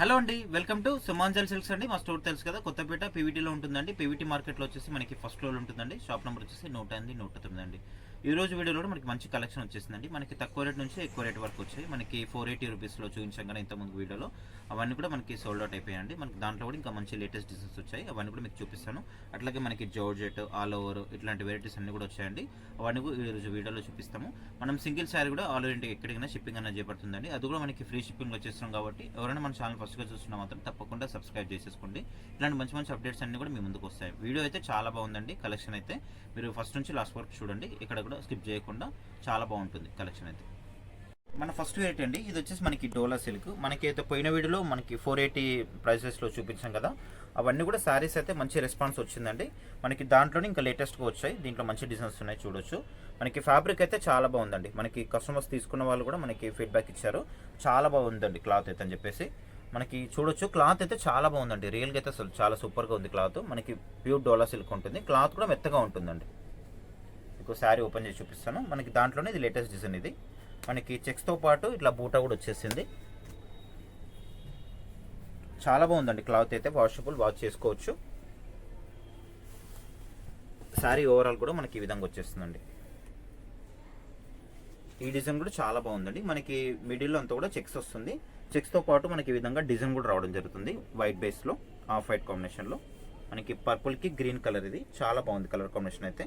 Hello అండి welcome to సుమాంజల్ silks అండి. మా స్టోర్ తెలుసు కదా కొత్తపేట పీవీటీలో ఉంటుందండి. పీవీటీ మార్కెట్లో వచ్చేసి మనకి ఫస్ట్ ఫ్లోర్ ఉంటుందండి. షాప్ నెంబర్ వచ్చేసి నూట ఎనిమిది నూట తొమ్మిది అండి. ఈ రోజు వీడియోలో కూడా మనకి మంచి కలెక్షన్ వచ్చేసిందండి. మనకి తక్కువ రేట్ నుంచి ఎక్కువ రేట్ వరకు వచ్చాయి. మనకి ఫోర్ ఎయిటీ రూపీస్లో చూపించాం కదా ఇంతకుముందు వీడియోలో అవన్నీ కూడా మనకి సోల్డ్ అవుట్ అయిపోయాయండి. మనకి దాంట్లో కూడా ఇంకా మంచి లేటెస్ట్ డిజైన్స్ వచ్చాయి. అవన్నీ కూడా మీకు చూపిస్తాను. అట్లాగే మనకి జోర్జెట్ ఆల్ ఓవర్ ఇట్లాంటి వెరైటీస్ అన్ని కూడా వచ్చాయండి. అవన్నీ కూడా ఈ రోజు వీడియోలో చూపిస్తాము. మనం సింగిల్ శారీ కూడా ఆల్ ఓవర్ ఇంటికి ఎక్కడికైనా షిప్పింగ్ అనేది చేపడుతుందండి. అది కూడా మనకి ఫ్రీ షిప్పింగ్ వచ్చేస్తున్నాం కాబట్టి ఎవరైనా మన ఛానల్ ఫస్ట్గా చూస్తున్నా మాత్రం తప్పకుండా సబ్స్క్రైబ్ చేసేసుకోండి. ఇలాంటి మంచి మంచి అప్డేట్స్ అన్ని కూడా మీ ముందుకు వస్తాయి. వీడియో అయితే చాలా బాగుందండి. కలెక్షన్ అయితే మీరు ఫస్ట్ నుంచి లాస్ట్ వరకు చూడండి. ఇక్కడ కూడా స్కిప్ చేయకుండా చాలా బాగుంటుంది కలెక్షన్ అయితే. మన ఫస్ట్ వెరైటీ అండి. ఇది వచ్చేసి మనకి డోలా సిల్క్. మనకైతే పోయిన వీడియోలో మనకి ఫోర్ ఎయిటీ ప్రైసెస్లో చూపించాం కదా. అవన్నీ కూడా శారీస్ అయితే మంచి రెస్పాన్స్ వచ్చిందండి. మనకి దాంట్లోనే ఇంకా లేటెస్ట్గా వచ్చాయి. దీంట్లో మంచి డిజైన్స్ ఉన్నాయి చూడొచ్చు. మనకి ఫ్యాబ్రిక్ అయితే చాలా బాగుందండి. మనకి కస్టమర్స్ తీసుకున్న వాళ్ళు కూడా మనకి ఫీడ్బ్యాక్ ఇచ్చారు. చాలా బాగుందండి క్లాత్ అయితే అని చెప్పేసి. మనకి చూడొచ్చు. క్లాత్ అయితే చాలా బాగుందండి. రియల్గా అయితే అసలు చాలా సూపర్గా ఉంది క్లాత్. మనకి ప్యూర్ డోలా సిల్క్ ఉంటుంది. క్లాత్ కూడా మెత్తగా ఉంటుందండి. మీకు శారీ ఓపెన్ చేసి చూపిస్తాను. మనకి దాంట్లోనే ఇది లేటెస్ట్ డిజైన్ ఇది. మనకి చెక్స్తో పాటు ఇట్లా బూటా కూడా వచ్చేసింది. చాలా బాగుందండి క్లాత్ అయితే. వాషబుల్ వాష్ చేసుకోవచ్చు. శారీ ఓవరాల్ కూడా మనకి ఈ విధంగా వచ్చేస్తుందండి. ఈ డిజైన్ కూడా చాలా బాగుందండి. మనకి మిడిల్లో అంతా కూడా చెక్స్ వస్తుంది. చెక్స్తో పాటు మనకి ఈ విధంగా డిజైన్ కూడా రావడం జరుగుతుంది. వైట్ బేస్లో ఆఫ్ వైట్ కాంబినేషన్లో మనకి పర్పుల్కి గ్రీన్ కలర్ ఇది. చాలా బాగుంది కలర్ కాంబినేషన్ అయితే.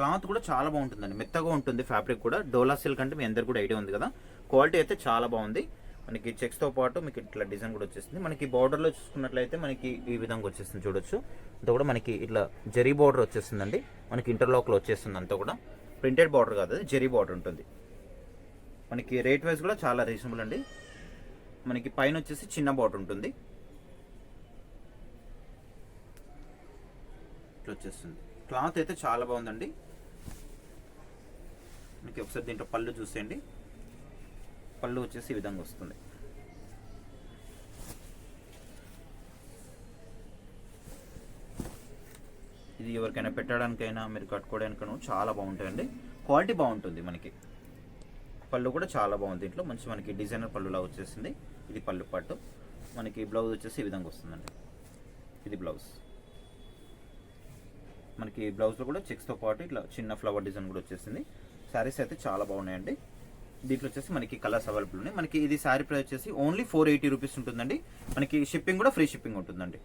క్లాత్ కూడా చాలా బాగుంటుందండి. మెత్తగా ఉంటుంది ఫ్యాబ్రిక్ కూడా. డోలా సిల్క్ అంటే మీ అందరు కూడా ఐడియా ఉంది కదా. క్వాలిటీ అయితే చాలా బాగుంది. మనకి చెక్స్తో పాటు మీకు ఇట్లా డిజైన్ కూడా వచ్చేసింది. మనకి బార్డర్లో చూసుకున్నట్లయితే మనకి ఈ విధంగా వచ్చేస్తుంది చూడొచ్చు. అంతా కూడా మనకి ఇట్లా జరీ బార్డర్ వచ్చేస్తుందండి మనకి ఇంటర్లాక్లో వచ్చేస్తుంది అంతా కూడా. ప్రింటెడ్ బార్డర్ కాదు అది జరీ బార్డర్ ఉంటుంది. మనకి రేట్ వైజ్ కూడా చాలా రీజనబుల్ అండి. మనకి పైన వచ్చేసి చిన్న బార్డర్ ఉంటుంది. ఇట్లా వచ్చేస్తుంది క్లాత్ అయితే చాలా బాగుందండి. మీకు ఒకసారి దీంట్లో పళ్ళు చూసేయండి. పళ్ళు వచ్చేసి ఈ విధంగా వస్తుంది. ఇది ఎవరికైనా పెట్టడానికైనా మీరు కట్టుకోవడానికైనా చాలా బాగుంటాయండి. క్వాలిటీ బాగుంటుంది మనకి. పళ్ళు కూడా చాలా బాగుంది దీంట్లో. మంచి మనకి డిజైనర్ పళ్ళులా వచ్చేసింది. ఇది పళ్ళు పట్టు మనకి బ్లౌజ్ వచ్చేసి ఈ విధంగా వస్తుందండి. ఇది బ్లౌజ్. మనకి బ్లౌజ్లో కూడా చెక్స్తో పాటు ఇట్లా చిన్న ఫ్లవర్ డిజైన్ కూడా వచ్చేసింది. శారీస్ అయితే చాలా బాగున్నాయండి. దీంట్లో వచ్చేసి మనకి కలర్స్ అవైలబుల్ ఉన్నాయి. మనకి ఇది శారీ ప్రైస్ వచ్చేసి ఓన్లీ ఫోర్ ఎయిటీ రూపీస్ ఉంటుందండి. మనకి షిప్పింగ్ కూడా ఫ్రీ షిప్పింగ్ ఉంటుందండి.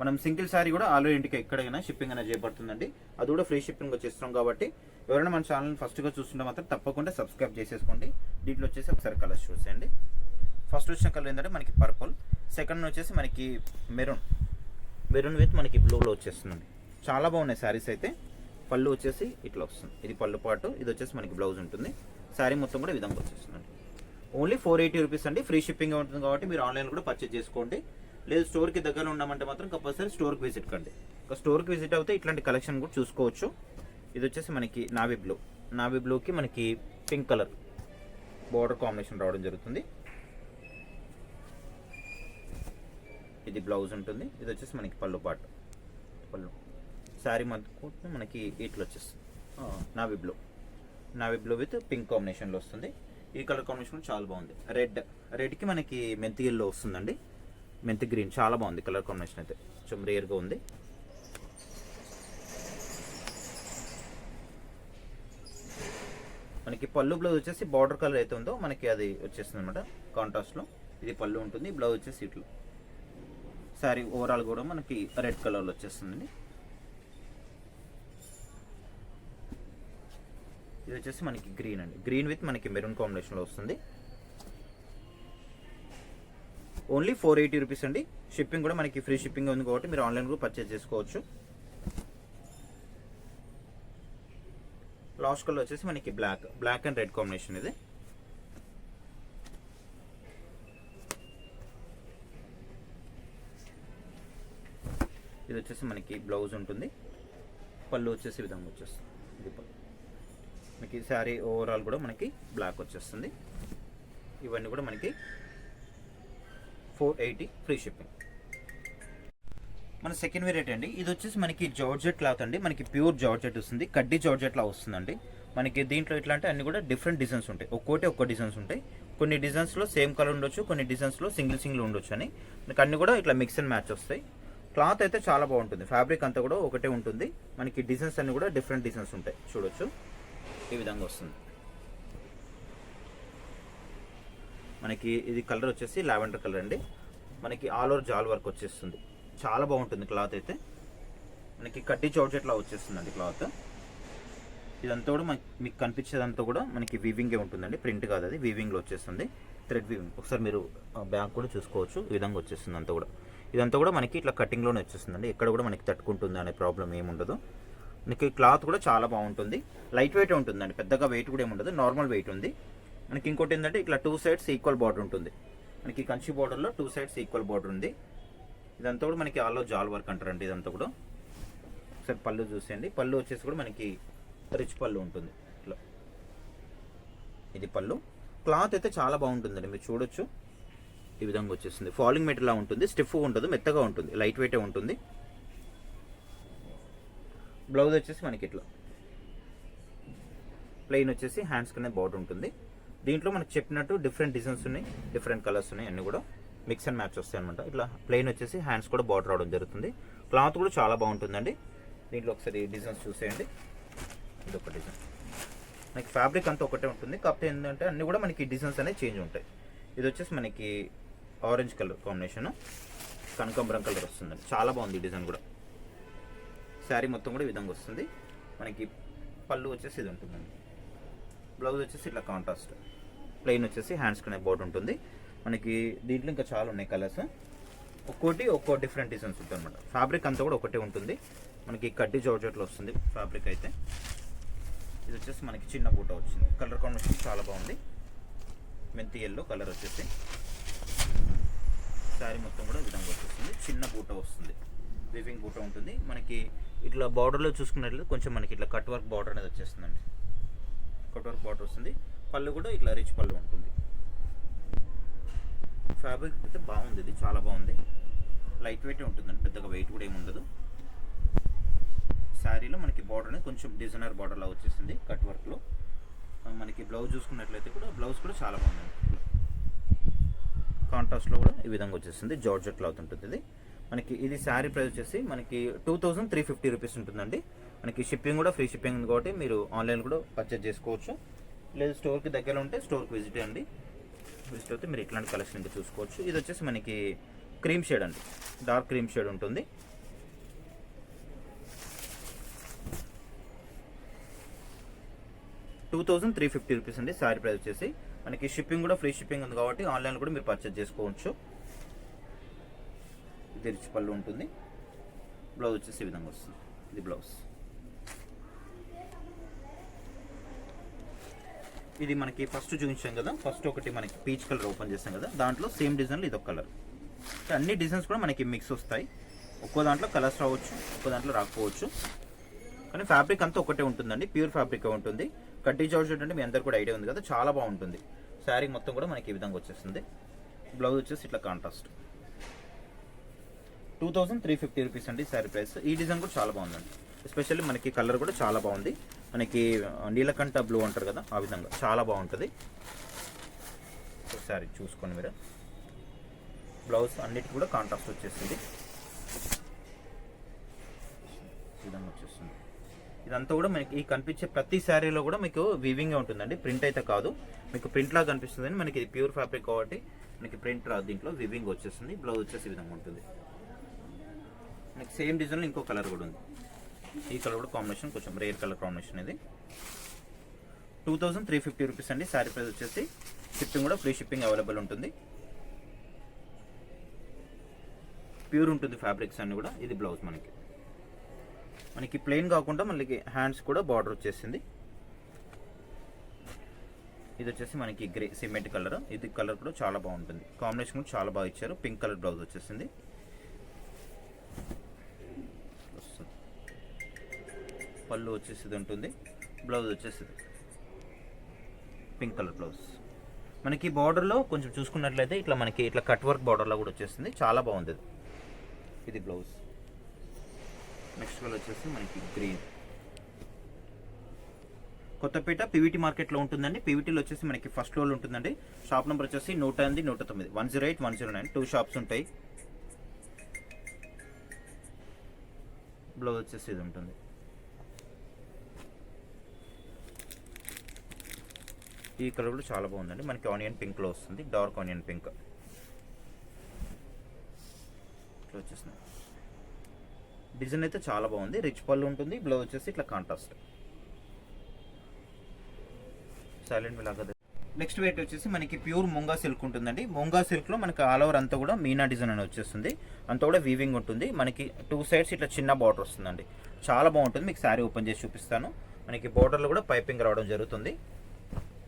మనం సింగిల్ శారీ కూడా ఆల్రెడీ ఇంటికి ఎక్కడైనా షిప్పింగ్ అనేది చేయబడుతుందండి. అది కూడా ఫ్రీ షిప్పింగ్ వచ్చేస్తున్నాం కాబట్టి ఎవరైనా మన ఛానల్ని ఫస్ట్గా చూస్తుంటే మాత్రం తప్పకుండా సబ్స్క్రైబ్ చేసేసుకోండి. దీంట్లో వచ్చేసి ఒకసారి కలర్స్ చూసేయండి. ఫస్ట్ వచ్చిన కలర్ ఏంటంటే మనకి పర్పుల్ సెకండ్ వచ్చేసి మనకి మెరూన్ మెరూన్ విత్ మనకి బ్లూలో వచ్చేస్తుందండి. చాలా బాగున్నాయి శారీస్ అయితే. పళ్ళు వచ్చేసి ఇట్లా వస్తుంది. ఇది పళ్ళు పాటు ఇది వచ్చేసి మనకి బ్లౌజ్ ఉంటుంది. శారీ మొత్తం కూడా ఈ విధంగా వచ్చేస్తుందండి. ఓన్లీ ఫోర్ ఎయిటీ రూపీస్ అండి. ఫ్రీ షిప్పింగ్ ఉంటుంది కాబట్టి మీరు ఆన్లైన్ కూడా పర్చేజ్ చేసుకోండి. లేదు స్టోర్కి దగ్గర ఉన్నామంటే మాత్రం కంపల్సరీ స్టోర్కి విజిట్ కండి. ఒక స్టోర్కి విజిట్ అవుతే ఇట్లాంటి కలెక్షన్ కూడా చూసుకోవచ్చు. ఇది వచ్చేసి మనకి నావీ బ్లూ. నావీ బ్లూకి మనకి పింక్ కలర్ బార్డర్ కాంబినేషన్ రావడం జరుగుతుంది. ఇది బ్లౌజ్ ఉంటుంది. ఇది వచ్చేసి మనకి పళ్ళు పాటు. పళ్ళు. శారీ మధ్య మనకి ఇట్లా వచ్చేస్తుంది. Navy blue navy blue with pink కాంబినేషన్లో వస్తుంది. ఈ కలర్ కాంబినేషన్ చాలా బాగుంది. రెడ్ రెడ్కి మనకి మెంతి ఎల్లో వస్తుందండి. మెంతి గ్రీన్ చాలా బాగుంది కలర్ కాంబినేషన్ అయితే. కొంచెం రేర్గా ఉంది. మనకి పళ్ళు బ్లౌజ్ వచ్చేసి బార్డర్ కలర్ అయితే ఉందో మనకి అది వచ్చేస్తుంది అనమాట కాంట్రాస్ట్లో ఇది పళ్ళు ఉంటుంది బ్లౌజ్ వచ్చేసి ఇట్లు. శారీ ఓవరాల్ కూడా మనకి రెడ్ కలర్లో వచ్చేస్తుందండి. ఇది వచ్చేసి మనకి గ్రీన్ అండి. గ్రీన్ విత్ మనకి మెరూన్ కాంబినేషన్లో వస్తుంది. ఓన్లీ ఫోర్ ఎయిటీ రూపీస్ అండి. షిప్పింగ్ కూడా మనకి ఫ్రీ షిప్పింగ్ ఉంది కాబట్టి మీరు ఆన్లైన్ కూడా పర్చేజ్ చేసుకోవచ్చు. లాస్ట్ కలర్ వచ్చేసి మనకి black black and red combination ఇది. ఇది వచ్చేసి మనకి బ్లౌజ్ ఉంటుంది. పళ్ళు వచ్చేసి విధంగా వచ్చేస్తుంది. ఇది పళ్ళు. మనకి శారీ ఓవరాల్ కూడా మనకి బ్లాక్ వచ్చేస్తుంది. ఇవన్నీ కూడా మనకి ఫోర్ ఎయిటీ ఫ్రీ షిప్పింగ్ మన సెకండ్ వేరియట్ అండి. ఇది వచ్చేసి మనకి జార్జెట్ క్లాత్ అండి. మనకి ప్యూర్ జార్జెట్ వస్తుంది. కడ్డీ జార్జెట్లా వస్తుందండి. మనకి దీంట్లో ఎట్లా అంటే అన్ని కూడా డిఫరెంట్ డిజైన్స్ ఉంటాయి. ఒక్కోటి ఒక్కో డిజైన్స్ ఉంటాయి. కొన్ని డిజైన్స్లో సేమ్ కలర్ ఉండొచ్చు కొన్ని డిజైన్స్లో సింగిల్ సింగిల్ ఉండొచ్చు అని. మనకి అన్ని కూడా ఇట్లా మిక్స్ అండ్ మ్యాచ్ వస్తాయి. క్లాత్ అయితే చాలా బాగుంటుంది. ఫ్యాబ్రిక్ అంతా కూడా ఒకటే ఉంటుంది. మనకి డిజైన్స్ అన్ని కూడా డిఫరెంట్ డిజైన్స్ ఉంటాయి. చూడొచ్చు. ఈ విధంగా వస్తుంది. మనకి ఇది కలర్ వచ్చేసి లావెండర్ కలర్ అండి. మనకి ఆల్ ఓవర్ జాల్ వర్క్ వచ్చేస్తుంది. చాలా బాగుంటుంది క్లాత్ అయితే. మనకి కట్టి చౌచెట్లా వచ్చేస్తుందండి క్లాత్? ఇదంతా కూడా మీకు కనిపించేదంతా కూడా మనకి వీవింగే ఉంటుందండి. ప్రింట్ కాదు అది. వీవింగ్లో వచ్చేస్తుంది. థ్రెడ్ వీవింగ్ ఒకసారి మీరు బ్యాంక్ కూడా చూసుకోవచ్చు. ఈ విధంగా వచ్చేస్తుంది అంతా కూడా. ఇదంతా కూడా మనకి ఇట్లా కటింగ్లోనే వచ్చేస్తుందండి. ఎక్కడ కూడా మనకి తట్టుకుంటుంది అనే ప్రాబ్లం ఏముండదు. మనకి క్లాత్ కూడా చాలా బాగుంటుంది. లైట్ వెయిట్ ఉంటుందండి. పెద్దగా వెయిట్ కూడా ఏముండదు. నార్మల్ వెయిట్ ఉంది. మనకి ఇంకోటి ఏంటంటే ఇట్లా టూ సైడ్స్ ఈక్వల్ బార్డర్ ఉంటుంది. మనకి కంచి బార్డర్లో టూ సైడ్స్ ఈక్వల్ బార్డర్ ఉంది. ఇదంతా కూడా మనకి ఆల్లో జాల్ వర్క్ అంటారండి ఇదంతా కూడా. ఒకసారి పళ్ళు చూసేయండి. పళ్ళు వచ్చేసి కూడా మనకి రిచ్ పళ్ళు ఉంటుంది. ఇట్లా. ఇది పళ్ళు. క్లాత్ అయితే చాలా బాగుంటుందండి. మీరు చూడొచ్చు. ఈ విధంగా వచ్చేస్తుంది. ఫాలింగ్ మెటీరియల్ ఉంటుంది. స్టిఫ్ ఉండదు. మెత్తగా ఉంటుంది. లైట్ వెయిటే ఉంటుంది. బ్లౌజ్ వచ్చేసి మనకి ఇట్లా. ప్లెయిన్ వచ్చేసి హ్యాండ్స్ కనే బార్డర్ ఉంటుంది. దీంట్లో మనకు చెప్పినట్టు డిఫరెంట్ డిజైన్స్ ఉన్నాయి డిఫరెంట్ కలర్స్ ఉన్నాయి అన్నీ కూడా మిక్స్ అండ్ మ్యాచ్ వస్తాయి అనమాట ఇట్లా ప్లెయిన్ వచ్చేసి హ్యాండ్స్ కూడా బార్డర్ రావడం జరుగుతుంది. క్లాత్ కూడా చాలా బాగుంటుందండి. దీంట్లో ఒకసారి డిజైన్స్ చూసేయండి. ఇది ఒక డిజైన్ మనకి ఫ్యాబ్రిక్ అంతా ఒకటే ఉంటుంది. కాకపోతే ఏంటంటే అన్నీ కూడా మనకి డిజైన్స్ అనేవి చేంజ్ ఉంటాయి. ఇది వచ్చేసి మనకి ఆరెంజ్ కలర్ కాంబినేషన్ కనకాంబరం కలర్ వస్తుందండి. చాలా బాగుంది ఈ డిజైన్ కూడా. శారీ మొత్తం కూడా ఈ విధంగా వస్తుంది. మనకి పళ్ళు వచ్చేసి ఇది ఉంటుందండి. బ్లౌజ్ వచ్చేసి ఇట్లా కాంట్రాస్ట్ ప్లెయిన్ వచ్చేసి హ్యాండ్స్ అనే బోర్డు ఉంటుంది. మనకి దీంట్లో ఇంకా చాలా ఉన్నాయి కలర్స్ ఒక్కోటి ఒక్కో డిఫరెంట్ డిజైన్స్ ఉంటుంది అనమాట ఫ్యాబ్రిక్ అంతా కూడా ఒకటే ఉంటుంది. మనకి కడ్డీ జోర్జెట్లో వస్తుంది ఫ్యాబ్రిక్ అయితే. ఇది వచ్చేసి మనకి చిన్న బూట వచ్చింది. కలర్ కాంబినేషన్ చాలా బాగుంది. మెంతి ఎల్లో కలర్ వచ్చేసి. శారీ మొత్తం కూడా విధంగా వచ్చేస్తుంది. చిన్న బూట వస్తుంది. వివింగ్ బూట ఉంటుంది. మనకి ఇట్లా బార్డర్లో చూసుకున్నట్లయితే కొంచెం మనకి ఇట్లా కట్ వర్క్ బార్డర్ అనేది వచ్చేస్తుందండి. కట్ వర్క్ బార్డర్ వస్తుంది. పళ్ళు కూడా ఇట్లా రిచ్ పళ్ళు ఉంటుంది. ఫ్యాబ్రిక్ అయితే బాగుంది ఇది చాలా బాగుంది. లైట్ వెయిట్ ఉంటుందండి పెద్దగా వెయిట్ కూడా ఏమి ఉండదు. శారీలో మనకి బార్డర్ అనేది కొంచెం డిజైనర్ బార్డర్లా వచ్చేసింది కట్ వర్క్లో మనకి బ్లౌజ్ చూసుకున్నట్లయితే కూడా బ్లౌజ్ కూడా చాలా బాగుంది. కాంట్రాస్ట్లో కూడా ఈ విధంగా వచ్చేసింది జార్జెట్ క్లాత్ ఉంటుంది ఇది. మనకి ఇది శారీ ప్రైస్ వచ్చేసి మనకి two thousand three fifty rupees ఉంటుందండి. మనకి షిప్పింగ్ కూడా ఫ్రీ షిప్పింగ్ ఉంది కాబట్టి మీరు ఆన్లైన్ కూడా పర్చేజ్ చేసుకోవచ్చు. లేదు స్టోర్కి దగ్గర ఉంటే స్టోర్కి విజిట్ అండి విజిట్ అయితే మీరు ఇట్లాంటి కలెక్షన్ ఇంకా చూసుకోవచ్చు. ఇది వచ్చేసి మనకి క్రీమ్ షేడ్ అండి. డార్క్ క్రీమ్ షేడ్ ఉంటుంది. Two thousand three fifty rupees అండి శారీ ప్రైస్ వచ్చేసి. మనకి షిప్పింగ్ కూడా ఫ్రీ షిప్పింగ్ ఉంది కాబట్టి ఆన్లైన్ కూడా మీరు పర్చేజ్ చేసుకోవచ్చు. ఇది రిచ్ పళ్ళు ఉంటుంది. బ్లౌజ్ వచ్చేసి ఈ విధంగా వస్తుంది. ఇది బ్లౌజ్ ఇది మనకి ఫస్ట్ చూపించాం కదా. ఫస్ట్ ఒకటి మనకి పీచ్ కలర్ ఓపెన్ చేసాం కదా. దాంట్లో సేమ్ డిజైన్లో ఇది ఒక కలర్ అన్ని డిజైన్స్ కూడా మనకి మిక్స్ వస్తాయి. ఒక్కో దాంట్లో కలర్స్ రావచ్చు ఒక్కో దాంట్లో రాకపోవచ్చు. కానీ ఫ్యాబ్రిక్ అంతా ఒకటే ఉంటుందండి. ప్యూర్ ఫ్యాబ్రిక్ ఉంటుంది. కడ్డీ జార్జెట్ అంటే మీ అందరు కూడా ఐడియా ఉంది కదా. చాలా బాగుంటుంది. శారీ మొత్తం కూడా మనకి ఈ విధంగా వచ్చేస్తుంది. బ్లౌజ్ వచ్చేసి ఇట్లా contrast two thousand three fifty rupees అండి శారీ ప్రైస్ ఈ డిజైన్ కూడా చాలా బాగుందండి. ఎస్పెషల్లీ మనకి కలర్ కూడా చాలా బాగుంది. మనకి నీలకంఠ బ్లూ అంటారు కదా ఆ విధంగా చాలా బాగుంటుంది. ఒకసారి చూసుకోండి మీరు. బ్లౌజ్ అన్నిటికి కూడా కాంట్రాస్ట్ వచ్చేసింది. విధంగా వచ్చేస్తుంది ఇదంతా కూడా మనకి ఈ కనిపించే ప్రతి శారీలో కూడా మీకు వీవింగ్ ఉంటుందండి. ప్రింట్ అయితే కాదు. మీకు ప్రింట్ లాగా కనిపిస్తుంది మనకి ఇది ప్యూర్ ఫ్యాబ్రిక్ కాబట్టి మనకి ప్రింట్ రాదు దీంట్లో వివింగ్ వచ్చేస్తుంది బ్లౌజ్ వచ్చేసి విధంగా ఉంటుంది. మనకి సేమ్ డిజైన్లో ఇంకో కలర్ కూడా ఉంది. ఈ కలర్ కూడా కాంబినేషన్ కొంచెం రేర్ కలర్ కాంబినేషన్ ఇది. Two thousand three fifty rupees అండి. శారీ ప్రైస్ వచ్చేసి షిప్పింగ్ కూడా ఫ్రీ షిప్పింగ్ అవైలబుల్ ఉంటుంది. ప్యూర్ ఉంటుంది ఫ్యాబ్రిక్స్ అన్ని కూడా. ఇది బ్లౌజ్ మనకి. మనకి ప్లెయిన్ కాకుండా మనకి హ్యాండ్స్ కూడా బార్డర్ వచ్చేసింది. ఇది వచ్చేసి మనకి గ్రే సిమెంట్ కలర్. ఇది కలర్ కూడా చాలా బాగుంటుంది. కాంబినేషన్ కూడా చాలా బాగా ఇచ్చారు. పింక్ కలర్ బ్లౌజ్ వచ్చేసింది వస్తుంది. పళ్ళు వచ్చేసి ఇది ఉంటుంది. బ్లౌజ్ వచ్చేసి పింక్ కలర్ బ్లౌజ్ మనకి బార్డర్లో కొంచెం చూసుకున్నట్లయితే ఇట్లా మనకి ఇట్లా కట్ వర్క్ బార్డర్లో కూడా వచ్చేస్తుంది. చాలా బాగుంది ఇది. బ్లౌజ్ నెక్స్ట్ కలర్ వచ్చేసి మనకి గ్రీన్ కొత్తపేట పీవీటీ మార్కెట్లో ఉంటుందండి. పీవీటీలో వచ్చేసి మనకి ఫస్ట్ ఫ్లోర్లో ఉంటుందండి. షాప్ నెంబర్ వచ్చేసి నూట ఎనిమిది నూట తొమ్మిది. One zero eight one zero nine two shops ఉంటాయి. బ్లౌజ్ వచ్చేసి ఇది ఉంటుంది. ఈ కలర్ కూడా చాలా బాగుందండి. మనకి ఆనియన్ పింక్లో వస్తుంది. Dark onion pink. ఇట్లా వచ్చేస్తుంది. డిజైన్ అయితే చాలా బాగుంది. రిచ్ పళ్ళు ఉంటుంది. బ్లౌజ్ వచ్చేసి ఇట్లా కాంట్రాస్ట్ సైలెంట్ లాగా నెక్స్ట్ వెయిట్ వచ్చేసి మనకి ప్యూర్ ముంగా సిల్క్ ఉంటుందండి. ముంగా సిల్క్లో మనకి ఆల్ ఓవర్ అంతా కూడా మీనా డిజైన్ అని వచ్చేస్తుంది. అంతా కూడా వీవింగ్ ఉంటుంది. మనకి టూ సైడ్స్ ఇట్లా చిన్న బార్డర్ వస్తుందండి. చాలా బాగుంటుంది. మీకు శారీ ఓపెన్ చేసి చూపిస్తాను. మనకి బార్డర్లో కూడా పైపింగ్ రావడం జరుగుతుంది.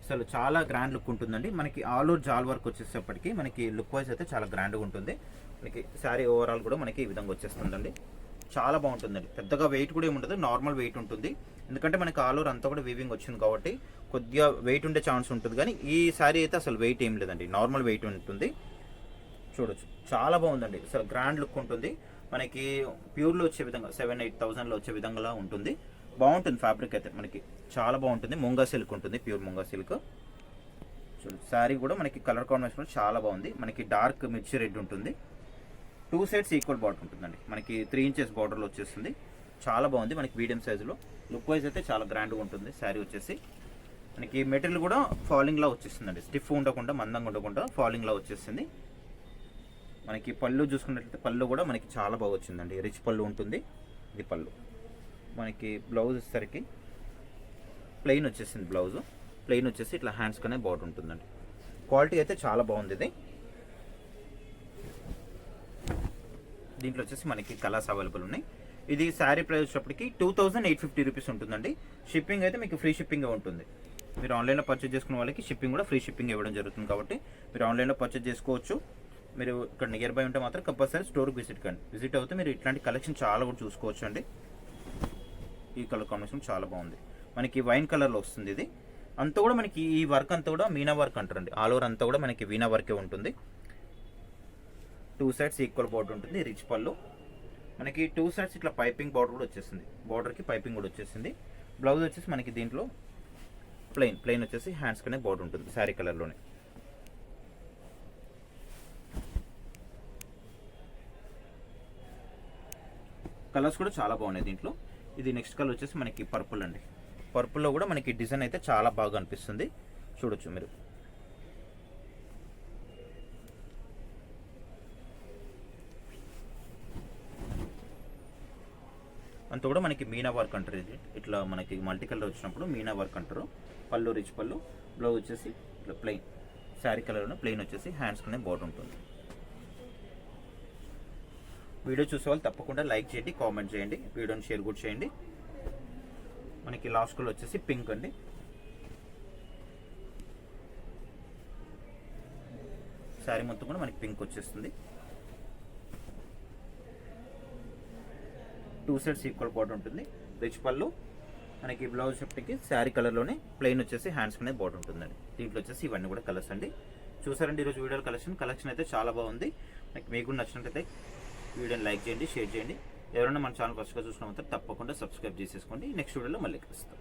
అసలు చాలా గ్రాండ్ లుక్ ఉంటుందండి. మనకి ఆల్ ఓవర్ జాల్ వర్క్ వచ్చేసేపటికి మనకి లుక్ వైజ్ అయితే చాలా గ్రాండ్గా ఉంటుంది. మనకి శారీ ఓవరాల్ కూడా మనకి ఈ విధంగా వచ్చేస్తుందండి. చాలా బాగుంటుందండి. పెద్దగా వెయిట్ కూడా ఏముండదు నార్మల్ వెయిట్ ఉంటుంది. ఎందుకంటే మనకి ఆల్ ఓవర్ అంతా కూడా వీవింగ్ వచ్చింది కాబట్టి కొద్దిగా వెయిట్ ఉండే ఛాన్స్ ఉంటుంది. కానీ ఈ శారీ అయితే అసలు వెయిట్ ఏం లేదండి. నార్మల్ వెయిట్ ఉంటుంది. చూడొచ్చు. చాలా బాగుందండి. అసలు గ్రాండ్ లుక్ ఉంటుంది. మనకి ప్యూర్లో వచ్చే విధంగా సెవెన్ ఎయిట్ థౌసండ్లో వచ్చే విధంగా ఉంటుంది. బాగుంటుంది ఫ్యాబ్రిక్ అయితే మనకి. చాలా బాగుంటుంది. ముంగా సిల్క్ ఉంటుంది. Pure munga silk. చూడండి శారీ కూడా మనకి కలర్ కాంబినేషన్ కూడా చాలా బాగుంది. మనకి డార్క్ మిర్చి రెడ్ ఉంటుంది. టూ సైడ్స్ ఈక్వల్ బార్డర్ ఉంటుందండి. మనకి త్రీ ఇంచెస్ బార్డర్లో వచ్చేస్తుంది. చాలా బాగుంది మనకి మీడియం సైజులో. లుక్ వైజ్ అయితే చాలా గ్రాండ్గా ఉంటుంది శారీ వచ్చేసి. మనకి మెటీరియల్ కూడా ఫాలింగ్లా వచ్చేస్తుందండి. స్టిఫ్ ఉండకుండా మందంగా ఉండకుండా ఫాలింగ్లా వచ్చేస్తుంది. మనకి పళ్ళు చూసుకున్నట్లయితే పళ్ళు కూడా మనకి చాలా బాగా వచ్చిందండి. రిచ్ పళ్ళు ఉంటుంది. ఇది పళ్ళు. మనకి బ్లౌజ్ వచ్చేసరికి ప్లెయిన్ వచ్చేసింది బ్లౌజ్. ప్లెయిన్ వచ్చేసి ఇట్లా హ్యాండ్స్ కనే బార్డర్ ఉంటుందండి. క్వాలిటీ అయితే చాలా బాగుంది ఇది. దీంట్లో వచ్చేసి మనకి కలర్స్ అవైలబుల్ ఉన్నాయి. ఇది శారీ ప్రైస్ వచ్చేటప్పటికి two thousand eight fifty rupees ఉంటుందండి. షిప్పింగ్ అయితే మీకు ఫ్రీ షిప్పింగ్ ఉంటుంది. మీరు ఆన్లైన్లో పర్చేజ్ చేసుకున్న వాళ్ళకి షిప్పింగ్ కూడా ఫ్రీ షిప్పింగ్ ఇవ్వడం జరుగుతుంది కాబట్టి మీరు ఆన్లైన్లో పర్చేజ్ చేసుకోవచ్చు. మీరు ఇక్కడ నియర్ బై ఉంటే మాత్రం కంపల్సరీ స్టోర్కి విజిట్ కండి. విజిట్ అవుతే మీరు ఇట్లాంటి కలెక్షన్ చాలా కూడా చూసుకోవచ్చు అండి ఈ కలర్ కాంబినేషన్ చాలా బాగుంది. మనకి వైన్ కలర్లో వస్తుంది ఇది. అంతా కూడా మనకి ఈ వర్క్ అంతా కూడా మీనా వర్క్ అంటారండి. ఆల్ ఓవర్ అంతా కూడా మనకి వీనా వర్కే ఉంటుంది. టూ సైడ్స్ ఈక్వల్ బోర్డర్ ఉంటుంది రిచ్ పళ్ళు. మనకి టూ సైడ్స్ ఇట్లా పైపింగ్ బార్డర్ కూడా వచ్చేసింది బార్డర్కి పైపింగ్ కూడా వచ్చేసింది. బ్లౌజ్ వచ్చేసి మనకి దీంట్లో ప్లెయిన్ ప్లెయిన్ వచ్చేసి హ్యాండ్స్ కనే బోర్డర్ ఉంటుంది శారీ కలర్లోనే కలర్స్ కూడా చాలా బాగున్నాయి దీంట్లో. ఇది నెక్స్ట్ కలర్ వచ్చేసి మనకి పర్పుల్ అండి. పర్పుల్లో కూడా మనకి డిజైన్ అయితే చాలా బాగా అనిపిస్తుంది. చూడొచ్చు మీరు. అంతా కూడా మనకి మీనా వర్క్ అంటారు ఇది. ఇట్లా మనకి మల్టీ కలర్ వచ్చినప్పుడు మీనా వర్క్ అంటారు. పళ్ళు రిచ్ పళ్ళు. బ్లౌజ్ వచ్చేసి ఇట్లా ప్లెయిన్ శారీ కలర్లో ప్లెయిన్ వచ్చేసి హ్యాండ్స్ కనే బోర్డర్ ఉంటుంది. వీడియో చూసే వాళ్ళు తప్పకుండా లైక్ చేయండి కామెంట్ చేయండి వీడియోని షేర్ కూడా చేయండి. మనకి లాస్ట్ కలర్ వచ్చేసి పింక్ అండి. శారీ మొత్తం కూడా మనకి పింక్ వచ్చేస్తుంది. టూ సైడ్స్ ఈక్వల్ బార్డర్ ఉంటుంది. రిచ్ పళ్ళు. మనకి బ్లౌజ్ షిఫ్ట్కి శారీ కలర్లోనే ప్లెయిన్ వచ్చేసి హ్యాండ్స్ అనేది బార్డర్ ఉంటుందండి. దీంట్లో వచ్చేసి ఇవన్నీ కూడా కలర్స్ అండి. చూసారండి ఈరోజు వీడియో కలెక్షన్ కలెక్షన్ అయితే చాలా బాగుంది. మీకు మీకు కూడా నచ్చినట్లయితే వీడియోని లైక్ చేయండి షేర్ చేయండి. ఎవరైనా మన ఛానల్ ఫస్ట్గా చూసిన తప్పకుండా సబ్స్క్రైబ్ చేసేసుకోండి. నెక్స్ట్ వీడియోలో మళ్ళీ కలుస్తాం.